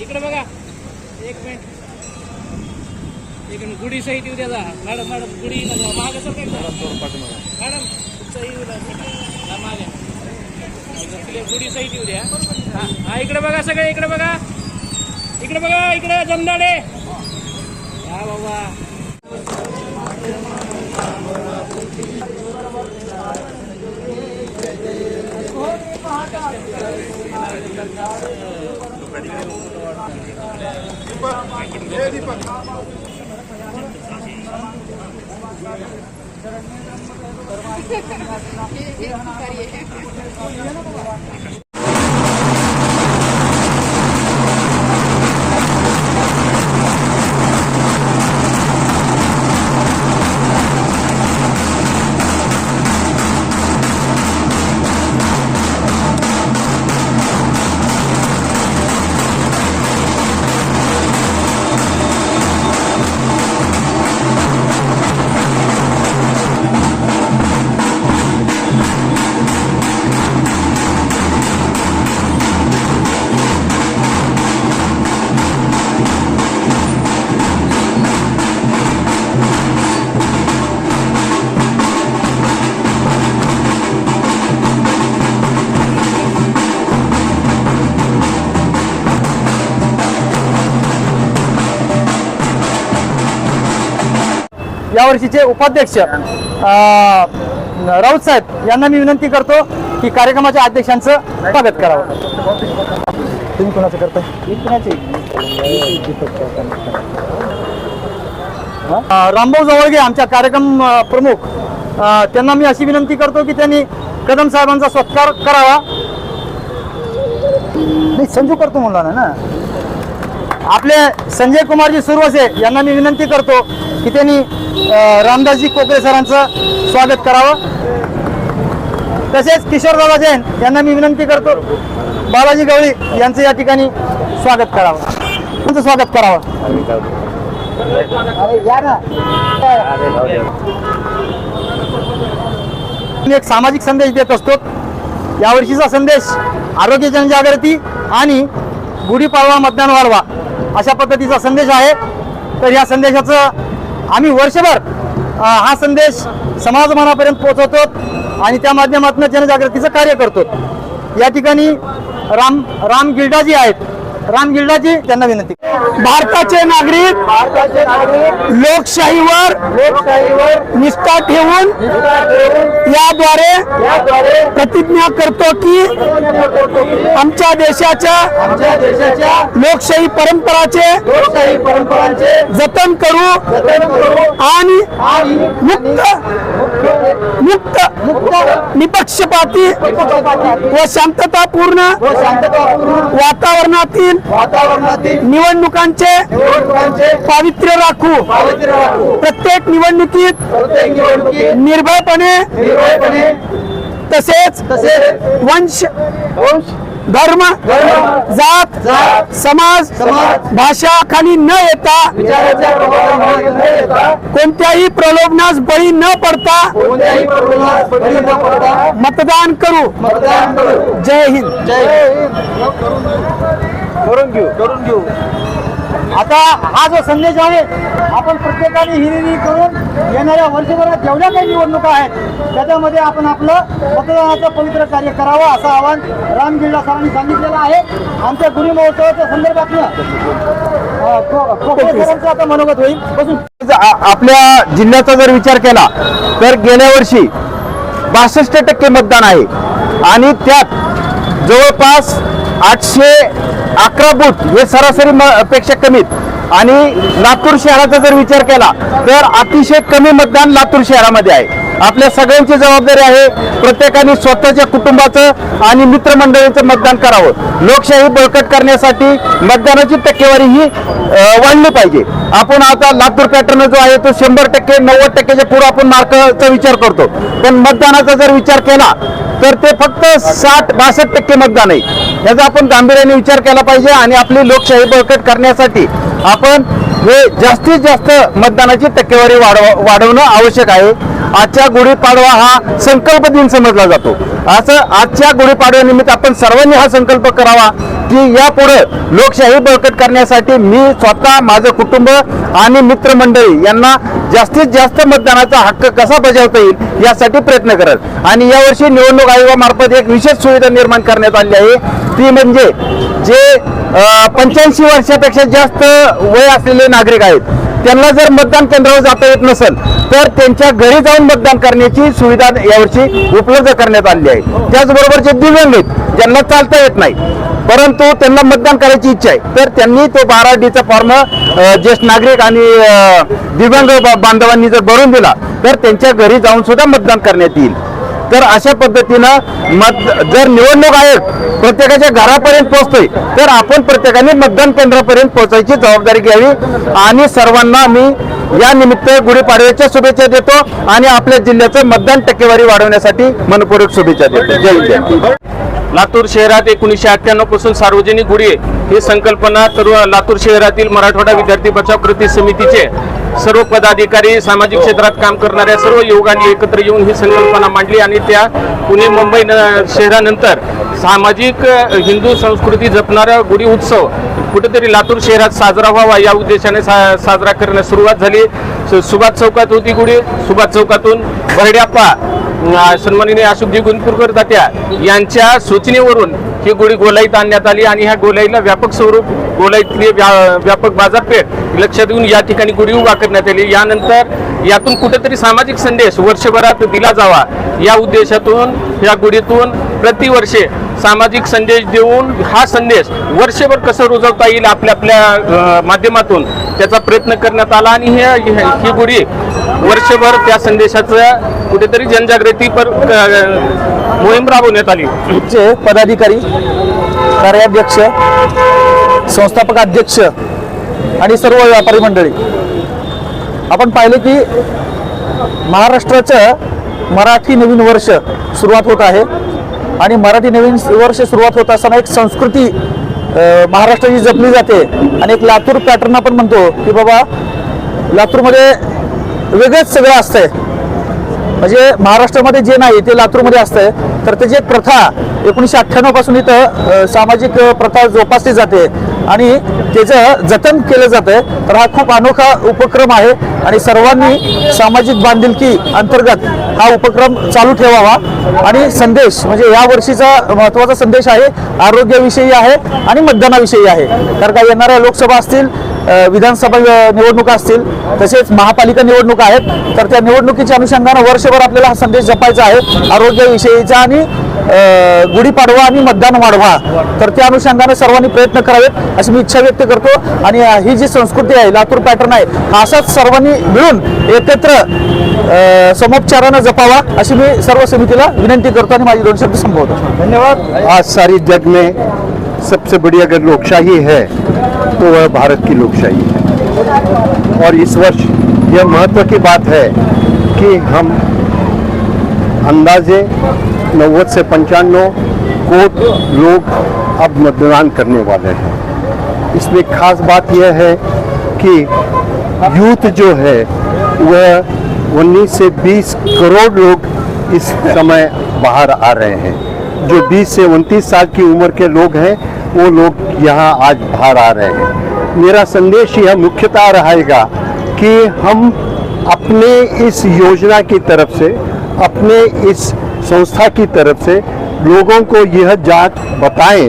इकडे बघा. एक मिनिट. एक मिनिट गुढी सही येऊ द्या मॅडम मॅडम गुढी मागे सर मॅडम सही मागे. गुढी सहित येऊ द्या. हा हा, इकडे बघा सगळे इकडे बघा. इकडे बघा इकडे जमदाडे. हा बाबा. કરીએ यावर्षीचे उपाध्यक्ष राऊत साहेब यांना मी विनंती करतो की कार्यक्रमाच्या अध्यक्षांचं स्वागत करावं. तुम्ही कोणाचं करता अ, रामभाऊ जवळगे आमच्या कार्यक्रम प्रमुख. त्यांना मी अशी विनंती करतो की त्यांनी कदम साहेबांचा सत्कार करावा. नाही संजू करतो म्हणला ना ना. आपले संजय कुमारजी सुरवसे यांना मी विनंती करतो की त्यांनी रामदासजी कोकरे सरांचं स्वागत करावं. तसेच किशोरदादा जैन यांना मी विनंती करतो बालाजी गवळी यांचं या ठिकाणी स्वागत करावं. त्यांचं स्वागत करावं. मी एक सामाजिक संदेश देत असतो. यावर्षीचा संदेश आरोग्य जनजागृती आणि गुढीपाडवा मतदान वाढवा. अशा पद्धतीचा संदेश आहे. तर या संदेशाचं आम्ही वर्षभर हा संदेश समाजमानापर्यंत पोहोचवतो आणि त्या माध्यमातून जनजागृतीचं कार्य करतो. या ठिकाणी राम राम गिरडाजी आहेत. रामगिल्डाची त्यांना विनंती. भारताचे नागरिक भारताचे नागरिक लोकशाहीवर लोकशाहीवर निष्ठा ठेवून याद्वारे याद्वारे प्रतिज्ञा करतो की आमच्या देशाच्या आमच्या देशाच्या लोकशाही परंपराचे लोकशाही परंपरांचे जतन करू जतन करू आणि मुक्त मुक्त निपक्षपाती व शांततापूर्ण वातावरणातील निवडणुकांचे पावित्र्य राखू. प्रत्येक निवडणुकीत निर्भयपणे तसेच वंश धर्म धर्म, जात जात, समाज समाज, भाषा खाली न येता विचाराच्या प्रभावामध्ये न येता कोणत्याही प्रलोभनास बळी न पडता कोणत्याही प्रलोभनास बळी न पडता मतदान करू. मतदान करू. जय हिंद. जय करून घेऊ. करून घेऊ. आता हा जो संदेश आहे आपण प्रत्येकाने हिरिरी करून येणाऱ्या वर्षभरात जेवढ्या काही निवडणुका आहेत त्याच्यामध्ये आपण आपलं मतदानाचं पवित्र कार्य करावं असं आवाहन राम जिल्हा सरांनी सांगितलेलं आहे. आमच्या गुढी महोत्सवाच्या सरांचं आता मनोगत होईल. बसून आपल्या जिल्ह्याचा जर विचार केला तर गेल्या वर्षी बासष्ट टक्के मतदान आहे. आणि त्यात जवळपास आठशे अकरा बूथ हे सरासरी म- पेक्षा कमीत. आणि लातूर शहराचा जर विचार केला तर अतिशय कमी मतदान लातूर शहरामध्ये आहे. आपल्या सगळ्यांची जबाबदारी आहे प्रत्येकाने स्वतःच्या कुटुंबाचं आणि मित्रमंडळीचं मतदान करावं. लोकशाही बळकट करण्यासाठी मतदानाची टक्केवारी ही वाढली पाहिजे. आपण आता लातूर पॅटर्न जो आहे तो शंभर टक्के नव्वद टक्क्याच्या पुढे आपण मार्काचा विचार करतो. पण मतदानाचा जर विचार केला तर ते फक्त साठ बासष्ट टक्के मतदान आहे. याचा आपण गांभीर्याने विचार केला पाहिजे आणि आपली लोकशाही बळकट करण्यासाठी आपण हे जास्तीत जास्त मतदानाची टक्केवारी वाढव वाढवणं आवश्यक आहे. आजच्या गुढीपाडवा हा संकल्प दिन समजला जातो. असं आजच्या गुढीपाडव्यानिमित्त आपण सर्वांनी हा संकल्प करावा. की यापुढे लोकशाही बळकट करण्यासाठी मी स्वतः माझं कुटुंब आणि मित्रमंडळी यांना जास्तीत जास्त मतदानाचा हक्क कसा बजावता येईल यासाठी प्रयत्न करत. आणि यावर्षी निवडणूक आयोगामार्फत एक विशेष सुविधा निर्माण करण्यात आली आहे. ती म्हणजे जे पंच्याऐंशी वर्षापेक्षा जास्त वय असलेले नागरिक आहेत त्यांना जर मतदान केंद्रावर जाता येत नसेल तर त्यांच्या घरी जाऊन मतदान करण्याची सुविधा यावर्षी उपलब्ध करण्यात आली आहे. त्याचबरोबर जे दिव्यांग आहेत ज्यांना चालता येत नाही परंतु त्यांना मतदान करायची इच्छा आहे. तर त्यांनी तो बारा डीचा फॉर्म ज्येष्ठ नागरिक आणि दिव्यांग बांधवांनी जर भरून दिला तर त्यांच्या घरी जाऊन सुद्धा मतदान करण्यात येईल. तर अशा पद्धतीनं मत जर निवडणूक आयोग प्रत्येकाच्या घरापर्यंत पोहोचतोय तर आपण प्रत्येकाने मतदान केंद्रापर्यंत पोहोचायची जबाबदारी घ्यावी आणि सर्वांना मी या निमित्त गुढीपाडव्याच्या शुभेच्छा देतो आणि आपल्या जिल्ह्याचं मतदान टक्केवारी वाढवण्यासाठी मनपूर्वक शुभेच्छा देतो. जय जय लातूर शहरात एकोणीसशे अठ्ठ्याण्णवपासून सार्वजनिक गुढी ही संकल्पना तरु लातूर शहरातील मराठवाडा विद्यार्थी बचाव कृती समितीचे सर्व पदाधिकारी सामाजिक क्षेत्रात काम करणाऱ्या सर्व युवकांनी एकत्र येऊन ही संकल्पना मांडली आणि त्या पुणे मुंबई न- शहरानंतर सामाजिक हिंदू संस्कृती जपणारा गुढी उत्सव कुठेतरी लातूर शहरात साजरा व्हावा या उद्देशाने सा साजरा करण्यास सुरुवात झाली. सु- सुभाष चौकात होती गुढी. सुभाष चौकातून बर्ड्याप्पा सन्माननीय अशोकजी गुणपूरकर तात्या यांच्या सूचनेवरून ही गोळी गोलाईत आणण्यात आली आणि ह्या गोलाईला व्यापक स्वरूप गोलाईतली व्या- व्यापक बाजारपेठ लक्षात घेऊन या ठिकाणी गुढी उभा करण्यात आली. यानंतर यातून कुठेतरी सामाजिक संदेश वर्षभरात दिला जावा या उद्देशातून या गुढीतून प्रतिवर्षे सामाजिक संदेश देऊन हा संदेश वर्षभर कसं रुजवता येईल आपल्या आपल्या माध्यमातून त्याचा प्रयत्न करण्यात आला आणि हे ही गुढी वर्षभर त्या संदेशाचं कुठेतरी जनजागृती पर मोहीम राबवण्यात आली. चे पदाधिकारी कार्याध्यक्ष संस्थापक अध्यक्ष आणि सर्व व्यापारी मंडळी आपण पाहिले की महाराष्ट्राचं मराठी नवीन वर्ष सुरुवात होत आहे. आणि मराठी नवीन वर्ष सुरुवात होत असताना एक संस्कृती महाराष्ट्राची जपली जाते. आणि एक लातूर पॅटर्न आपण म्हणतो की बाबा लातूरमध्ये वेगळंच सगळं असतंय. म्हणजे महाराष्ट्रामध्ये जे नाही ते लातूरमध्ये असतंय. तर त्याची एक प्रथा एकोणीसशे अठ्ठ्याण्णवपासून इथं सामाजिक प्रथा जोपासली जाते. आणि त्याचं जतन केलं जात आहे तर हा खूप अनोखा उपक्रम आहे आणि सर्वांनी सामाजिक बांधिलकी अंतर्गत हा उपक्रम चालू ठेवावा. आणि संदेश म्हणजे या वर्षीचा महत्त्वाचा संदेश आहे आरोग्याविषयी आहे आणि मतदानाविषयी आहे. तर का येणाऱ्या लोकसभा असतील विधानसभा निवडणुका असतील तसेच महापालिका निवडणुका आहेत तर त्या निवडणुकीच्या अनुषंगानं वर्षभर आपल्याला हा संदेश जपायचा आहे. आरोग्याविषयीचा आणि गुढीपाडवा आणि मतदान वाढवा. तर त्या अनुषंगाने सर्वांनी प्रयत्न करावेत अशी मी इच्छा व्यक्त करतो. आणि ही जी संस्कृती आहे लातूर पॅटर्न आहे हा असाच सर्वांनी मिळून एकत्र समोपचारानं जपावा अशी मी सर्व समितीला विनंती करतो आणि माझी दोन शब्द संपवतो. धन्यवाद. आज सारी जग में सबसे बड़ी अगर लोकशाही है तो वह भारत की लोकशाही है। और इस वर्ष यह महत्त्व की बात है कि हम अंदाजे नव्वद से पंचानवे कोट लोग अब मतदान करने वाले हैं। इसमें खास बात यह है कि यूथ जो है, वह 19 से 20 करोड़ लोग इस समय बाहर आ रहे हैं। जो 20 से 29 साल की उम्र के लोग हैं, वो लोग यहाँ आज बाहर आ रहे हैं। मेरा संदेश यह मुख्यतः रहेगा कि हम अपने इस योजना की तरफ़ से, अपने इस संस्था की तरफ़ से लोगों को यह जाँच बताएँ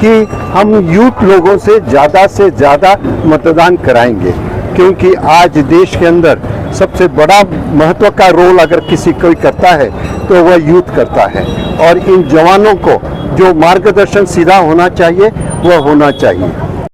कि हम यूथ लोगों से ज़्यादा से ज़्यादा मतदान कराएँगे, क्योंकि आज देश के अंदर सबसे बड़ा महत्व का रोल अगर किसी कोई करता है तो वह यूथ करता है। और इन जवानों को जो मार्गदर्शन सीधा होना चाहिए, वह होना चाहिए।